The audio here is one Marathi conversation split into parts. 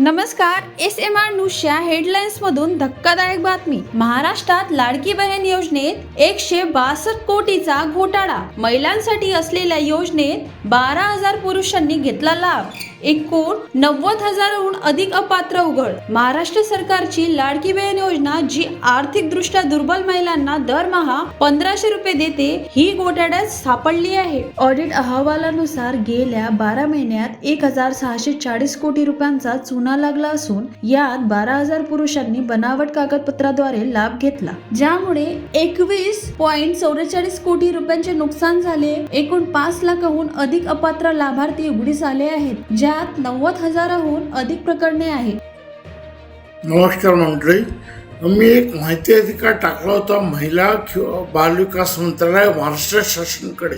नमस्कार एस एम आर न्यूजच्या हेडलाईन्समधून धक्कादायक बातमी. महाराष्ट्रात लाडकी बहीण योजनेत एकशे बासष्ट कोटीचा घोटाळा. महिलांसाठी असलेल्या योजनेत बारा हजार पुरुषांनी घेतला लाभ. एकूण नव्वद हजारहून अधिक अपात्र उघड. महाराष्ट्र सरकारची लाडकी बहीण योजना जी आर्थिक दृष्ट्या दुर्बल महिलांना दरमहा पंधराशे रुपये देते ही घोटाळ्यात सापडली आहे. ऑडिट अहवालानुसार गेल्या बारा महिन्यात एक हजार सहाशे चाळीस कोटी रुपयांचा चुना लागला असून यात बारा हजार पुरुषांनी बनावट कागदपत्राद्वारे लाभ घेतला. ज्यामुळे एकवीस पॉइंट चौवेचाळीस कोटी रुपयांचे नुकसान झाले. एकूण पाच लाखाहून अधिक अपात्र लाभार्थी उघडीस आले आहेत. जिल्ह्यात नव्वद हजाराहून अधिक प्रकरणे आहेत. नमस्कार मंडळी मी एक माहिती अधिकार टाकला होता महिला किंवा बालविकास मंत्रालय महाराष्ट्र शासनाकडे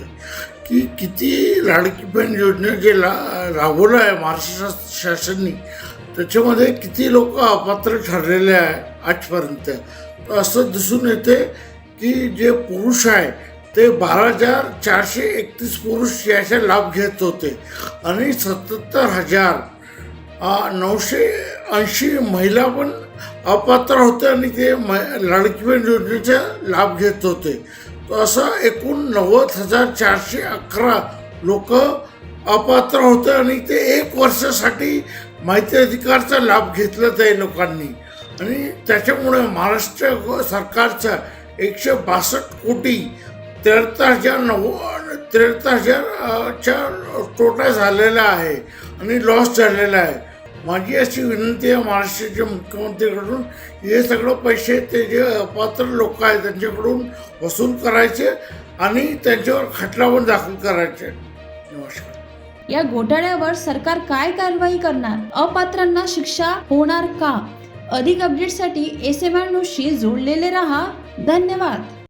की किती लाडकी बहीण योजना जे ला राबवलं आहे महाराष्ट्र शासनाने त्याच्यामध्ये किती लोक अपात्र ठरलेले आहे आजपर्यंत? तर असं दिसून येते की जे पुरुष आहे ते बारा हजार चारशे एकतीस पुरुष याचा लाभ घेत होते. आणि सत्याहत्तर हजार नऊशे ऐंशी महिला पण अपात्र होते आणि ते म लाडकीबेन योजनेचा लाभ घेत होते. तर असं एकूण नव्वद हजार चारशे अकरा लोक अपात्र होते आणि ते एक वर्षासाठी माहिती अधिकारचा लाभ घेतला त्या लोकांनी. आणि त्याच्यामुळे महाराष्ट्र सरकारचा सरकारच्या एकशे बासष्ट कोटी त्र्याहत्तर हजार नव्वद त्र्याहत्तर हजारच्या तोटा झालेला आहे आणि लॉस झालेला आहे. माझी अशी विनंती आहे महाराष्ट्राच्या मुख्यमंत्रीकडून हे सगळं पैसे ते जे अपात्र लोक आहेत त्यांच्याकडून वसूल करायचे आणि त्यांच्यावर खटलावर दाखल करायचे. नमस्कार. या घोटाळ्यावर सरकार काय कारवाई करणार? अपात्रांना शिक्षा होणार का? अधिक अपडेटसाठी एस एम आर जोडलेले रहा. धन्यवाद.